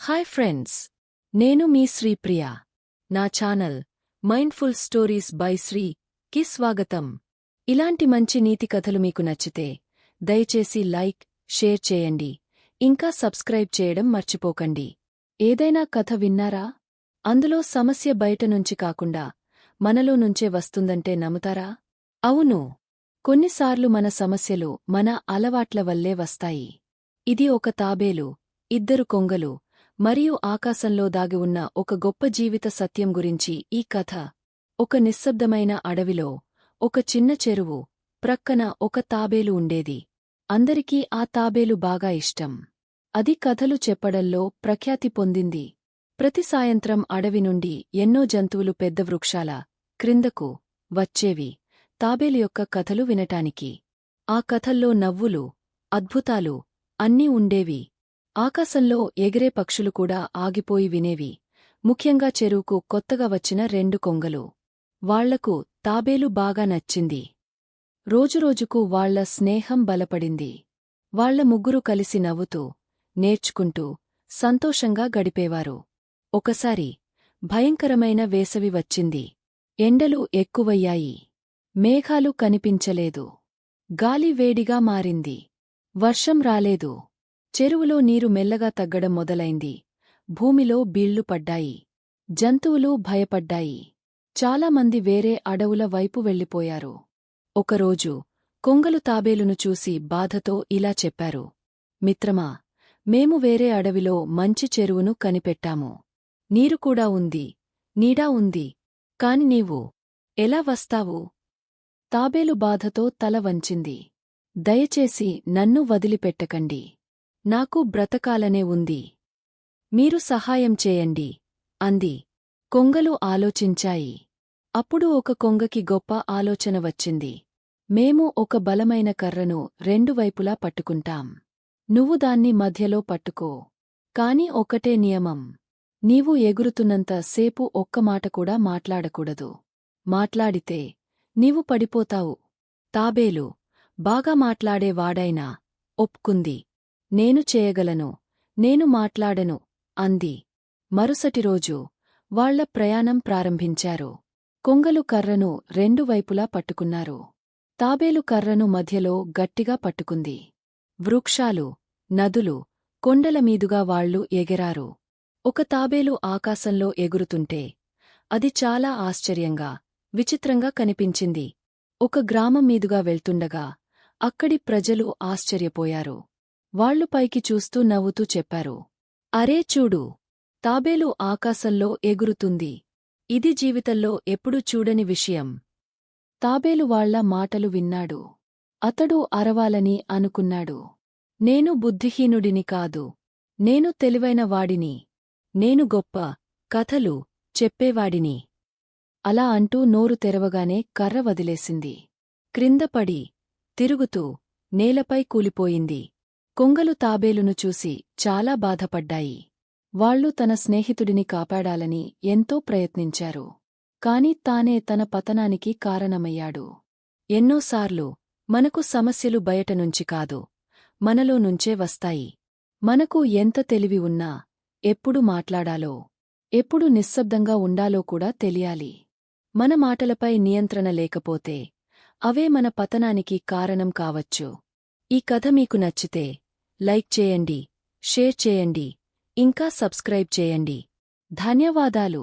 Hi friends నేను మీ శ్రీప్రియ నా channel mindful stories by Sri కి స్వాగతం. ఇలాంటి మంచి నీతి కథలు మీకు నచ్చితే దయచేసి లైక్ షేర్ చేయండి. ఇంకా సబ్స్క్రైబ్ చేయడం మర్చిపోకండి. ఏదైనా కథ విన్నారా? అందులో సమస్య బయట నుంచి కాకుండా మనలో నుంచే వస్తుందంటే నమ్ముతారా? అవును. కొన్నిసార్లు మన సమస్యలు మన అలవాట్ల వల్లే వస్తాయి. ఇది ఒక తాబేలు ఇద్దరు కొంగలు మరియు ఆకాశంలో దాగి ఉన్న ఒక గొప్ప జీవిత సత్యం గురించి ఈ కథ. ఒక నిశ్శబ్దమైన అడవిలో ఒక చిన్న చెరువు ప్రక్కన ఒక తాబేలు ఉండేది. అందరికీ ఆ తాబేలు బాగా ఇష్టం. అది కథలు చెప్పడంలో ప్రఖ్యాతి పొందింది. ప్రతి సాయంత్రం అడవి నుండి ఎన్నో జంతువులు పెద్ద వృక్షాల క్రిందకు వచ్చేవి తాబేలు యొక్క కథలు వినటానికి. ఆ కథల్లో నవ్వులు అద్భుతాలు అన్నీ ఉండేవి. ఆకాశంలో ఎగిరే పక్షులు కూడా ఆగిపోయి వినేవి. ముఖ్యంగా చెరువుకు కొత్తగా వచ్చిన రెండు కొంగలు. వాళ్ళకు తాబేలు బాగా నచ్చింది. రోజురోజుకు వాళ్ళ స్నేహం బలపడింది. వాళ్ళ ముగ్గురు కలిసి నవ్వుతూ నేర్చుకుంటూ సంతోషంగా గడిపేవారు. ఒకసారి భయంకరమైన వేసవి వచ్చింది. ఎండలు ఎక్కువయ్యాయి. మేఘాలు కనిపించలేదు. గాలి వేడిగా మారింది. వర్షం రాలేదు. చెరువులో నీరు మెల్లగా తగ్గడం మొదలైంది. భూమిలో బీళ్ళు పడ్డాయి. జంతువులు భయపడ్డాయి. చాలామంది వేరే అడవుల వైపు వెళ్ళిపోయారు. ఒకరోజు కొంగలు తాబేలును చూసి బాధతో ఇలా చెప్పారు. మిత్రమా మేము వేరే అడవిలో మంచి చెరువును కనిపెట్టాము. నీరు కూడా ఉంది నీడా ఉంది. కాని నీవు ఎలా వస్తావు? తాబేలు బాధతో తల వంచింది. దయచేసి నన్ను వదిలిపెట్టకండి. నాకు బ్రతకాలనే ఉంది. మీరు సహాయం చేయండి అంది. కొంగలు ఆలోచించాయి. అప్పుడు ఒక కొంగకి గొప్ప ఆలోచన వచ్చింది. మేము ఒక బలమైన కర్రను రెండు వైపులా పట్టుకుంటాం. నువ్వు దాన్ని మధ్యలో పట్టుకో. కాని ఒకటే నియమం. నీవు ఎగురుతున్నంత సేపు ఒక్క మాట కూడా మాట్లాడకూడదు. మాట్లాడితే నీవు పడిపోతావు. తాబేలు బాగా మాట్లాడేవాడైనా ఒప్పుకుంది. నేను చేయగలను నేను మాట్లాడను అంది. మరుసటి రోజు వాళ్ళ ప్రయాణం ప్రారంభించారు. కొంగలు కర్రను రెండు వైపులా పట్టుకున్నారు. తాబేలు కర్రను మధ్యలో గట్టిగా పట్టుకుంది. వృక్షాలు నదులు కొండల మీదుగా వాళ్ళు ఎగరారు. ఒక తాబేలు ఆకాశంలో ఎగురుతుంటే అది చాలా ఆశ్చర్యంగా విచిత్రంగా కనిపించింది. ఒక గ్రామం మీదుగా వెళ్తుండగా అక్కడి ప్రజలు ఆశ్చర్యపోయారు. వాళ్ళు పైకి చూస్తూ నవ్వుతూ చెప్పారు. అరే చూడు తాబేలు ఆకాశంలో ఎగురుతుంది. ఇది జీవితంలో ఎప్పుడూ చూడని విషయం. తాబేలు వాళ్ళ మాటలు విన్నాడు. అతడు అరవాలని అనుకున్నాడు. నేను బుద్ధిహీనుడిని కాదు. నేను తెలివైన వాడిని. నేను గొప్ప కథలు చెప్పేవాడిని. అలా అంటూ నోరు తెరవగానే కర్ర వదిలేసింది. క్రిందపడి తిరుగుతూ నేలపై కూలిపోయింది. కొంగలు తాబేలును చూసి చాలా బాధపడ్డాయి. వాళ్ళు తన స్నేహితుడిని కాపాడాలని ఎంతో ప్రయత్నించారు. కాని తానే తన పతనానికి కారణమయ్యాడు. ఎన్నోసార్లు మనకు సమస్యలు బయటనుంచి కాదు మనలో నుంచే వస్తాయి. మనకు ఎంత తెలివి ఉన్నా ఎప్పుడు మాట్లాడాలో ఎప్పుడు నిశ్శబ్దంగా ఉండాలో కూడా తెలియాలి. మన మాటలపై నియంత్రణ లేకపోతే అవే మన పతనానికి కారణం కావచ్చు. ఈ కథ మీకు నచ్చితే లైక్ చేయండి షేర్ చేయండి ఇంకా సబ్స్క్రైబ్ చేయండి. ధన్యవాదాలు.